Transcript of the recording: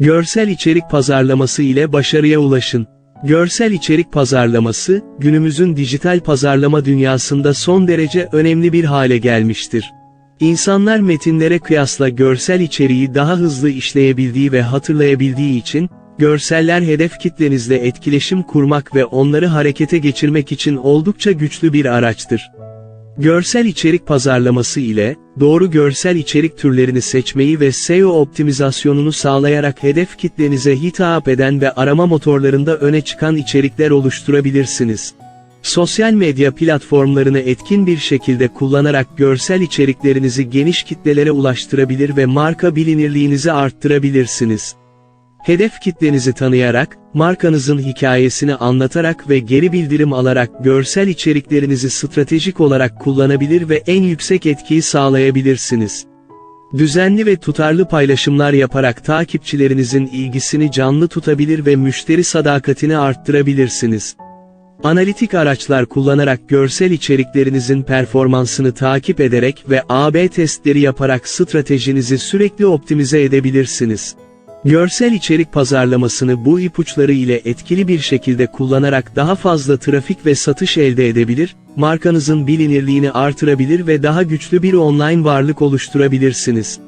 Görsel içerik pazarlaması ile başarıya ulaşın. Görsel içerik pazarlaması, günümüzün dijital pazarlama dünyasında son derece önemli bir hale gelmiştir. İnsanlar metinlere kıyasla görsel içeriği daha hızlı işleyebildiği ve hatırlayabildiği için, görseller hedef kitlenizle etkileşim kurmak ve onları harekete geçirmek için oldukça güçlü bir araçtır. Görsel içerik pazarlaması ile, doğru görsel içerik türlerini seçmeyi ve SEO optimizasyonunu sağlayarak hedef kitlenize hitap eden ve arama motorlarında öne çıkan içerikler oluşturabilirsiniz. Sosyal medya platformlarını etkin bir şekilde kullanarak görsel içeriklerinizi geniş kitlelere ulaştırabilir ve marka bilinirliğinizi arttırabilirsiniz. Hedef kitlenizi tanıyarak, markanızın hikayesini anlatarak ve geri bildirim alarak görsel içeriklerinizi stratejik olarak kullanabilir ve en yüksek etkiyi sağlayabilirsiniz. Düzenli ve tutarlı paylaşımlar yaparak takipçilerinizin ilgisini canlı tutabilir ve müşteri sadakatini arttırabilirsiniz. Analitik araçlar kullanarak görsel içeriklerinizin performansını takip ederek ve A-B testleri yaparak stratejinizi sürekli optimize edebilirsiniz. Görsel içerik pazarlamasını bu ipuçları ile etkili bir şekilde kullanarak daha fazla trafik ve satış elde edebilir, markanızın bilinirliğini artırabilir ve daha güçlü bir online varlık oluşturabilirsiniz.